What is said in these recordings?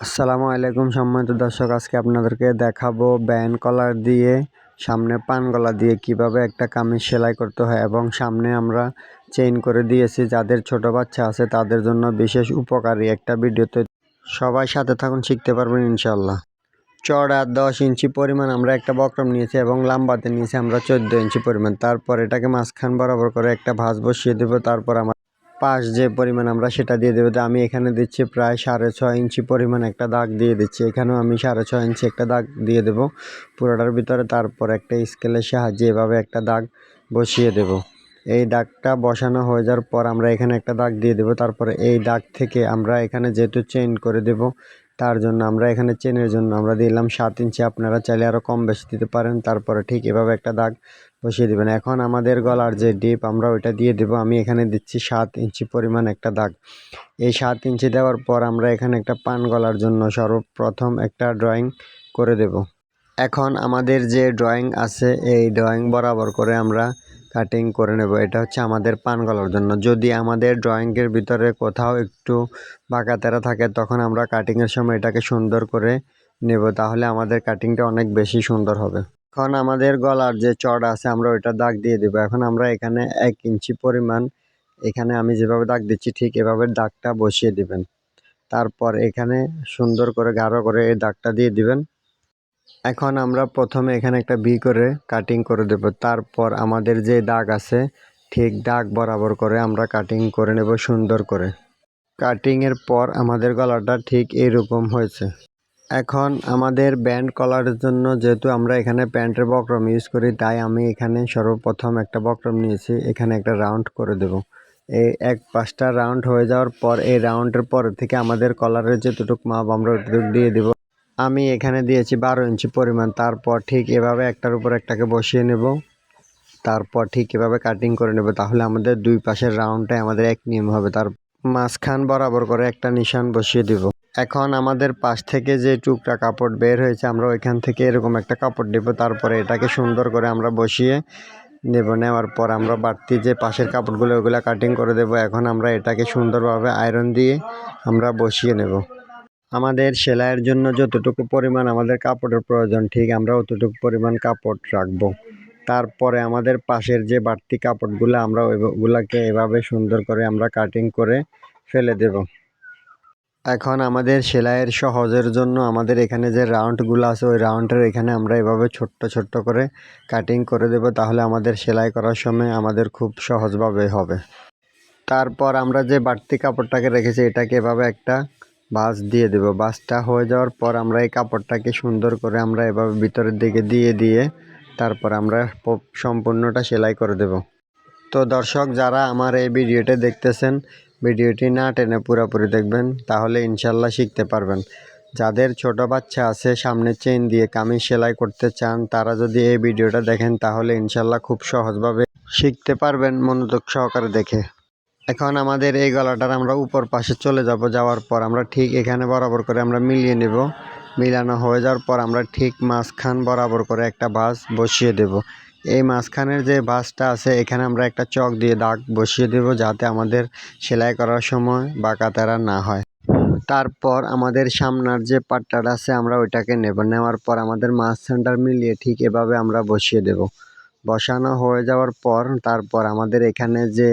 আসসালামু আলাইকুম সম্মানিত দর্শক, আজকে আপনাদেরকে দেখাবো ব্যান কলার দিয়ে, সামনে পান গলা দিয়ে কীভাবে একটা কামিজ সেলাই করতে হয় এবং সামনে আমরা চেইন করে দিয়েছি। যাদের ছোট বাচ্চা আছে, তাদের জন্য বিশেষ উপকারী একটা ভিডিওতে সবাই সাথে থাকুন, শিখতে পারবেন ইনশাল্লাহ চড়া দশ ইঞ্চি পরিমাণ আমরা একটা বক্রম নিয়েছি এবং লাম্বাতে নিয়েছি আমরা চোদ্দ ইঞ্চি পরিমাণ। তারপর এটাকে মাঝখান বরাবর করে একটা ভাঁজ বসিয়ে দেবো, তারপর আমার পাশ যে পরিমাণ আমরা সেটা দিয়ে দেবো, তো আমি এখানে দিচ্ছি প্রায় সাড়ে ছয় ইঞ্চি পরিমাণ একটা দাগ দিয়ে দিচ্ছি। এখানেও আমি সাড়ে ছয় ইঞ্চি একটা দাগ দিয়ে দেবো। পুরোটার ভিতরে তারপর একটা স্কেলের সাহায্যে এভাবে একটা দাগ বসিয়ে দেব। এই দাগটা বসানো হয়ে যাওয়ার পর আমরা এখানে একটা দাগ দিয়ে দেবো। তারপরে এই দাগ থেকে আমরা এখানে যেহেতু চেইন করে দেব, তার জন্য আমরা এখানে চেনের জন্য আমরা দিলাম সাত ইঞ্চি। আপনারা চাইলে আরও কম বেশি দিতে পারেন। তারপরে ঠিক এভাবে একটা দাগ বসিয়ে দেবেন। এখন আমাদের গলার যে ডিপ, আমরা ওইটা দিয়ে দেব। আমি এখানে দিচ্ছি সাত ইঞ্চি পরিমাণ একটা দাগ। এই সাত ইঞ্চি দেওয়ার পর আমরা এখানে একটা পান গলার জন্য সর্বপ্রথম একটা ড্রয়িং করে দেব। এখন আমাদের যে ড্রয়িং আছে, এই ড্রয়িং বরাবর করে আমরা কাটিং করে নেব। এটা হচ্ছে আমাদের পান গলার জন্য। যদি আমাদের ড্রয়িংয়ের ভিতরে কোথাও একটু বাঁকা তেরা থাকে, তখন আমরা কাটিংয়ের সময় এটাকে সুন্দর করে নেব। তাহলে আমাদের কাটিংটা অনেক বেশি সুন্দর হবে। এখন আমাদের গলার যে চড় আছে, আমরা ওইটা দাগ দিয়ে দেবো। এখন আমরা এখানে এক ইঞ্চি পরিমাণ, এখানে আমি যেভাবে দাগ দিচ্ছি, ঠিক এভাবে দাগটা বসিয়ে দিবেন। তারপর এখানে সুন্দর করে, গাঢ় করে এই দাগটা দিয়ে দিবেন। এখন আমরা প্রথমে এখানে একটা বি করে কাটিং করে দেব। তারপর আমাদের যে দাগ আছে, ঠিক দাগ বরাবর করে আমরা কাটিং করে নেব সুন্দর করে। কাটিংয়ের পর আমাদের গলাটা ঠিক এইরকম হয়েছে। এখন আমাদের ব্যান্ড কলারের জন্য যেহেতু আমরা এখানে প্যান্টের বক্রম ইউজ করি, তাই আমি এখানে সর্বপ্রথম একটা বক্রম নিয়েছি। এখানে একটা রাউন্ড করে দেব। এই এক পাঁচটা রাউন্ড হয়ে যাওয়ার পর, এই রাউন্ডের পর থেকে আমাদের কলারের যেটুকু মাপ আমরা ওইটুকু দিয়ে দেব। আমি এখানে দিয়েছি বারো ইঞ্চি পরিমাণ। তারপর ঠিক এভাবে একটার উপর একটাকে বসিয়ে নেব। তারপর ঠিক এভাবে কাটিং করে নেব। তাহলে আমাদের দুই পাশের রাউন্ডটাই আমাদের এক নিয়ম হবে। তার মাঝখান বরাবর করে একটা নিশান বসিয়ে দিব। এখন আমাদের পাশ থেকে যে টুকরা কাপড় বের হয়েছে, আমরা ওইখান থেকে এরকম একটা কাপড় নেব। তারপরে এটাকে সুন্দর করে আমরা বসিয়ে নেব। নেওয়ার পর আমরা বাড়তি যে পাশের কাপড়গুলো, ওগুলো কাটিং করে দেব। এখন আমরা এটাকে সুন্দরভাবে আয়রন দিয়ে আমরা বসিয়ে নেব। আমাদের সেলাইয়ের জন্য যতটুকু পরিমাণ আমাদের কাপড়ের প্রয়োজন, ঠিক আমরা অতটুকু পরিমাণ কাপড় রাখব। তারপরে আমাদের পাশের যে বাড়তি কাপড়গুলো, আমরা ওইগুলোকে এভাবে সুন্দর করে আমরা কাটিং করে ফেলে দেব। এখন আমাদের সেলাইয়ের সহজের জন্য আমাদের এখানে যে রাউন্ডগুলো আছে, ওই রাউন্ডের এখানে আমরা এভাবে ছোট্ট ছোট্ট করে কাটিং করে দেব। তাহলে আমাদের সেলাই করার সময় আমাদের খুব সহজভাবে হবে। তারপর আমরা যে বাড়তি কাপড়টাকে রেখেছি, এটাকে এভাবে একটা বাস দিয়ে দেব। বাসটা হয়ে যাওয়ার পর আমরা এই কাপড়টাকে সুন্দর করে আমরা এভাবে ভিতরের দিকে দিয়ে দিয়ে তারপর আমরা সম্পূর্ণটা সেলাই করে দেব। তো দর্শক, যারা আমার এই ভিডিওটা দেখতেছেন ভিডিওটি না টেনে পুরোপুরি দেখবেন, তাহলে ইনশাল্লাহ শিখতে পারবেন। যাদের ছোট বাচ্চা আছে, সামনে চেন দিয়ে কামিজ সেলাই করতে চান, তারা যদি এই ভিডিওটা দেখেন, তাহলে ইনশাল্লাহ খুব সহজভাবে শিখতে পারবেন মনোযোগ সহকারে দেখে। এখন আমাদের এই গলাটার আমরা উপর পাশে চলে যাব, যাওয়ার পর আমরা ঠিক এখানে বরাবর করে আমরা মিলিয়ে নেব। মিলানো হয়ে যাওয়ার পর আমরা ঠিক মাঝখান বরাবর করে একটা বাস বসিয়ে দেব। এই মাঝখানের যে বাসটা আছে, এখানে আমরা একটা চক দিয়ে দাগ বসিয়ে দেব যাতে আমাদের সেলাই করার সময় বাঁকা তেরা না হয়। তারপর আমাদের সামনার যে পাট্টাটা আছে, আমরা ওইটাকে নেব। নেওয়ার পর আমাদের মাছ সেন্টার মিলিয়ে ঠিক এভাবে আমরা বসিয়ে দেব। বসানো হয়ে যাওয়ার পর, তারপর আমাদের এখানে যে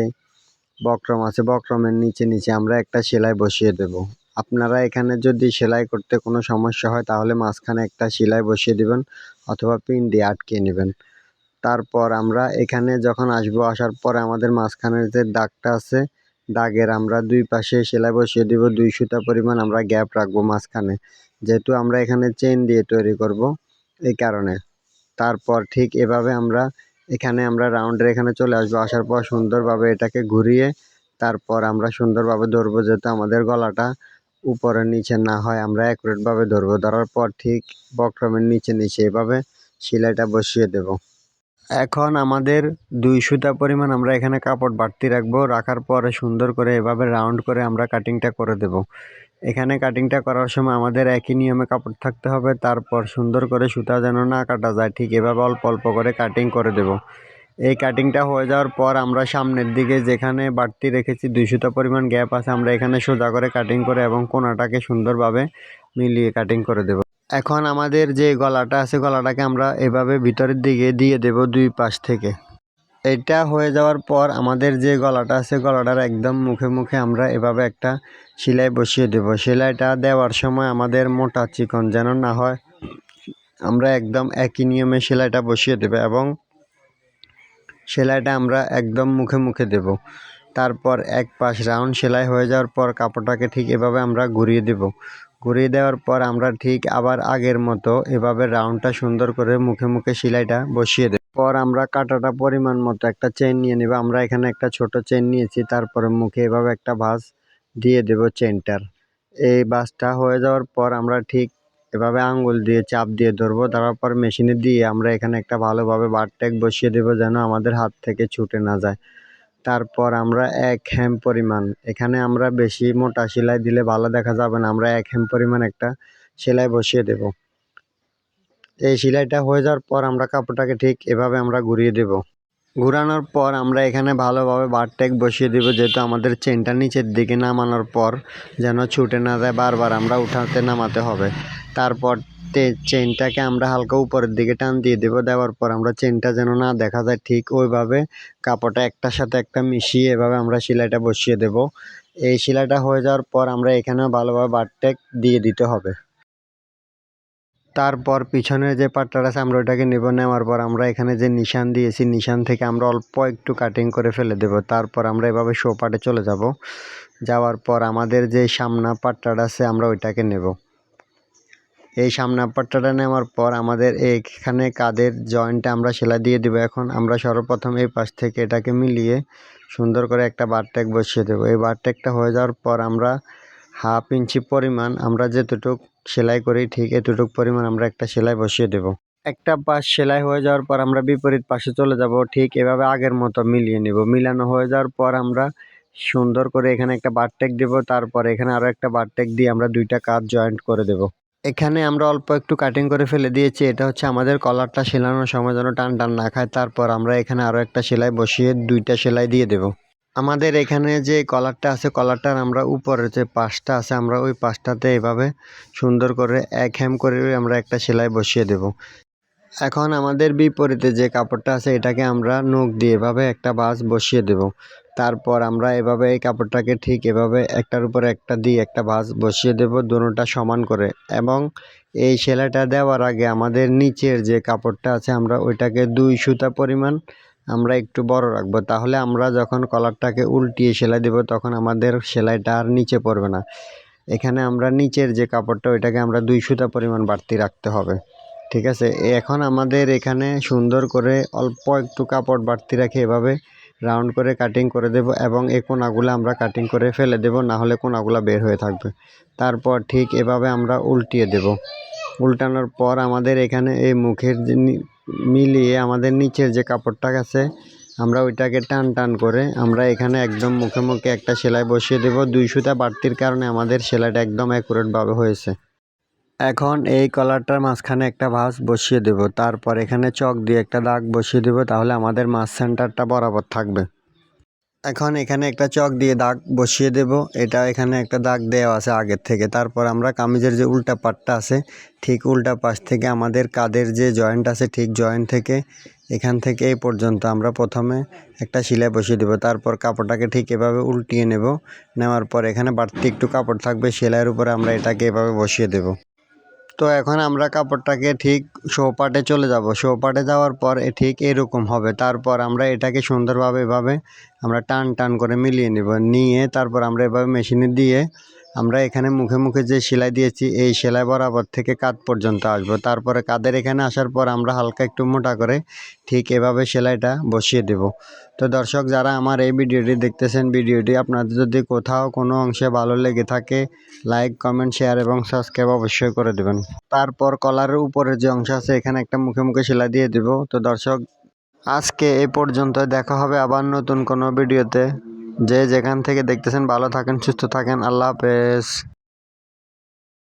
বক্রম আছে, বক্রমের নিচে নিচে আমরা একটা সেলাই বসিয়ে দেব। আপনারা এখানে যদি সেলাই করতে কোনো সমস্যা হয়, তাহলে মাঝখানে একটা সেলাই বসিয়ে দিবেন অথবা পিন দিয়ে আটকে নেবেন। তারপর আমরা এখানে যখন আসব, আসার পর আমাদের মাঝখানের যে দাগটা আছে, দাগের আমরা দুই পাশে সেলাই বসিয়ে দিব, দুই সুতা পরিমাণ আমরা গ্যাপ রাখব মাঝখানে। যেহেতু আমরা এখানে চেন দিয়ে তৈরি করব এই কারণে। তারপর ঠিক এভাবে আমরা এখানে আমরা রাউন্ডের এখানে চলে আসব। আসার পর সুন্দরভাবে এটাকে ঘুরিয়ে তারপর আমরা সুন্দরভাবে ধরবো, যেহেতু আমাদের গলাটা উপরে নিচে না হয়, আমরা অ্যাকুরেটভাবে ধরবো। ধরার পর ঠিক বক্রমের নিচে নিচে এভাবে সেলাইটা বসিয়ে দেব। এখন আমাদের দুই সুতা পরিমাণ আমরা এখানে কাপড় বাড়তি রাখব, রাখার পরে সুন্দর করে এভাবে রাউন্ড করে আমরা কাটিংটা করে দেব। এখানে কাটিংটা করার সময় আমাদের একই নিয়মে কাপড় থাকতে হবে, তারপর সুন্দর করে সুতা যেন না কাটা যায়, ঠিক এভাবে অল্প অল্প করে কাটিং করে দেব। এই কাটিংটা হয়ে যাওয়ার পর আমরা সামনের দিকে যেখানে বাড়তি রেখেছি দুই সুতা পরিমাণ গ্যাপ আছে, আমরা এখানে সোজা করে কাটিং করে এবং কোনাটাকে সুন্দরভাবে মিলিয়ে কাটিং করে দেব। এখন আমাদের যে গলাটা আছে, গলাটাকে আমরা এভাবে ভিতরের দিকে দিয়ে দেব দুই পাশ থেকে। এটা হয়ে যাওয়ার পর আমাদের যে গলাটা আছে, গলাটার একদম মুখে মুখে আমরা এভাবে একটা সেলাই বসিয়ে দেব। সেলাইটা দেওয়ার সময় আমাদের মোটা চিকন যেন না হয়, আমরা একদম একই নিয়মে সেলাইটা বসিয়ে দেব এবং সেলাইটা আমরা একদম মুখে মুখে দেব। তারপর এক পাশ রাউন্ড সেলাই হয়ে যাওয়ার পর কাপড়টাকে ঠিক এভাবে আমরা ঘুরিয়ে দেব। ঘুরিয়ে দেওয়ার পর আমরা ঠিক আবার আগের মতো এভাবে রাউন্ডটা সুন্দর করে মুখে মুখে সেলাইটা বসিয়ে দেব। পর আমরা কাটাটা পরিমাণ মতো একটা চেন নিয়ে নেব। আমরা এখানে একটা ছোট চেন নিয়েছি, তারপরে মুখে এভাবে একটা ভাঁজ দিয়ে দেব চেনটার এই ভাঁজটা হয়ে যাওয়ার পর আমরা ঠিক এভাবে আঙ্গুল দিয়ে চাপ দিয়ে ধরবো। ধরার পর মেশিনে দিয়ে আমরা এখানে একটা ভালোভাবে বারটেক বসিয়ে দেবো যেন আমাদের হাত থেকে ছুটে না যায়। তারপর আমরা এক হ্যাম পরিমাণ। এখানে আমরা বেশি মোটা সেলাই দিলে ভালো দেখা যাবে না। আমরা এক হ্যাম পরিমাণ একটা সেলাই বসিয়ে দেব। এই সেলাইটা হয়ে যাওয়ার পর আমরা কাপড়টাকে ঠিক এভাবে আমরা ঘুরিয়ে দেব। ঘুরানোর পর আমরা এখানে ভালোভাবে বারটেক বসিয়ে দেব, যেহেতু আমাদের চেনটা নিচের দিকে নামানোর পর যেন ছুটে না যায়, বারবার আমরা উঠাতে নামাতে হবে। তারপর চেনটাকে আমরা হালকা উপরের দিকে টান দিয়ে দেবো। দেওয়ার পর আমরা চেনটা যেন না দেখা যায়, ঠিক ওইভাবে কাপড়টা একটার সাথে একটা মিশিয়ে এভাবে আমরা সেলাইটা বসিয়ে দেব। এই সেলাইটা হয়ে যাওয়ার পর আমরা এখানেও ভালোভাবে বারটেক দিয়ে দিতে হবে। তারপর পিছনের যে পাটটা আছে আমরা ওইটাকে নেব। নেওয়ার পর আমরা এখানে যে নিশান দিয়েছি, নিশান থেকে আমরা অল্প একটু কাটিং করে ফেলে দেব। তারপর আমরা এভাবে শো পাটে চলে যাব। যাওয়ার পর আমাদের যে সামনা পাট্টাটা আছে আমরা ওইটাকে নেব। এই সামনা পাট্টাটা নেওয়ার পর আমাদের এখানে কাদের জয়েন্টে আমরা সেলাই দিয়ে দেবো। এখন আমরা সর্বপ্রথম এই পাশ থেকে এটাকে মিলিয়ে সুন্দর করে একটা বারটেক বসিয়ে দেবো। এই বারটেকটা হয়ে যাওয়ার পর আমরা হাফ ইঞ্চি পরিমাণ আমরা যেতটুক সেলাই করি, ঠিক এতটুক পরিমাণ আমরা একটা সেলাই বসিয়ে দেব। একটা পাশ সেলাই হয়ে যাওয়ার পর আমরা বিপরীত পাশে চলে যাব, ঠিক এভাবে আগের মতো মিলিয়ে নেব। মিলানো হয়ে যাওয়ার পর আমরা সুন্দর করে এখানে একটা বারটেক দেব, তারপর এখানে আরও একটা বারটেক দিয়ে আমরা দুইটা কাজ জয়েন্ট করে দেব। এখানে আমরা অল্প একটু কাটিং করে ফেলে দিয়েছি। এটা হচ্ছে আমাদের কলারটা সেলানোর সময় যেন টান টান না খায়। তারপর আমরা এখানে আরও একটা সেলাই বসিয়ে দুইটা সেলাই দিয়ে দেব। আমাদের এখানে যে কলারটা আছে, কলারটার আমরা উপরে যে পাশটা আছে, আমরা ওই পাশটাতে এভাবে সুন্দর করে এক হ্যাম করে আমরা একটা সেলাই বসিয়ে দেব। এখন আমাদের বিপরীতে যে কাপড়টা আছে, এটাকে আমরা নখ দিয়ে এভাবে একটা বাস বসিয়ে দেব। তারপর আমরা এভাবে এই কাপড়টাকে ঠিক এভাবে একটার উপরে একটা দিয়ে একটা ভাঁজ বসিয়ে দেব দুটোটা সমান করে। এবং এই সেলাইটা দেওয়ার আগে আমাদের নিচের যে কাপড়টা আছে, আমরা ওইটাকে দুই সুতা পরিমাণ আমরা একটু বড় রাখব। তাহলে আমরা যখন কলারটাকে উল্টিয়ে সেলাই দেব, তখন আমাদের সেলাইটা আর নিচে পড়বে না। এখানে আমরা নিচের যে কাপড়টা, ওইটাকে আমরা দুই সুতা পরিমাণ বাড়তি রাখতে হবে। ঠিক আছে? এখন আমাদের এখানে সুন্দর করে অল্প একটু কাপড় বাড়তি রাখে এভাবে রাউন্ড করে কাটিং করে দেব এবং এই কোনাগুলো আমরা কাটিং করে ফেলে দেব, না হলে কোনাগুলো বের হয়ে থাকবে। তারপর ঠিক এভাবে আমরা উল্টিয়ে দেব। উল্টানোর পর আমাদের এখানে এই মুখের মিলিয়ে আমাদের নিচের যে কাপড়টা আছে, আমরা ওইটাকে টান টান করে আমরা এখানে একদম মুখে মুখে একটা সেলাই বসিয়ে দেব। দুই সুতা বাড়তির কারণে আমাদের সেলাইটা একদম অ্যাকুরেটভাবে হয়েছে। এখন এই কলারটার মাঝখানে একটা ভাঁজ বসিয়ে দেব। তারপর এখানে চক দিয়ে একটা দাগ বসিয়ে দেব, তাহলে আমাদের মাছ সেন্টারটা বরাবর থাকবে। এখন এখানে একটা চক দিয়ে দাগ বসিয়ে দেব, এটা এখানে একটা দাগ দেওয়া আছে আগের থেকে। তারপর আমরা কামিজের যে উল্টা পাটটা আছে, ঠিক উল্টা পাশ থেকে আমাদের কাদের যে জয়েন্ট আছে, ঠিক জয়েন্ট থেকে, এখান থেকে এই পর্যন্ত আমরা প্রথমে একটা সেলাই বসিয়ে দেব। তারপর কাপড়টাকে ঠিক এভাবে উল্টিয়ে নেব, নেওয়ার পর এখানে বাড়তি একটু কাপড় থাকবে, সেলাইয়ের উপরে আমরা এটাকে এভাবে বসিয়ে দেব। তো এখন আমরা কাপড়টাকে ঠিক শোপাটে চলে যাব। শোপাটে যাওয়ার পর ঠিক এরকম হবে। তারপর আমরা এটাকে সুন্দরভাবে এভাবে আমরা টান টান করে মিলিয়ে নেব। নিয়ে তারপর আমরা এভাবে মেশিনে দিয়ে আমরা এখানে মুখে মুখে যে সেলাই দিয়েছি, এই সেলাই বরাবর থেকে কাঁধ পর্যন্ত আসব। তারপরে কাঁধের এখানে আসার পর আমরা হালকা একটু মোটা করে ঠিক এভাবে সেলাইটা বসিয়ে দেব। তো দর্শক, যারা আমার এই ভিডিওটি দেখতেছেন, ভিডিওটি আপনাদের যদি কোথাও কোনো অংশে ভালো লেগে থাকে, লাইক, কমেন্ট, শেয়ার এবং সাবস্ক্রাইব অবশ্যই করে দেবেন। তারপর কলারের উপরের যে অংশ আছে, এখানে একটা মুখে মুখে সেলাই দিয়ে দিব। তো দর্শক, আজকে এ পর্যন্ত দেখা হবে আবার নতুন কোনো ভিডিওতে। যে যেখান থেকে দেখতেছেন ভালো থাকেন সুস্থ থাকেন আল্লাহ হাফেজ।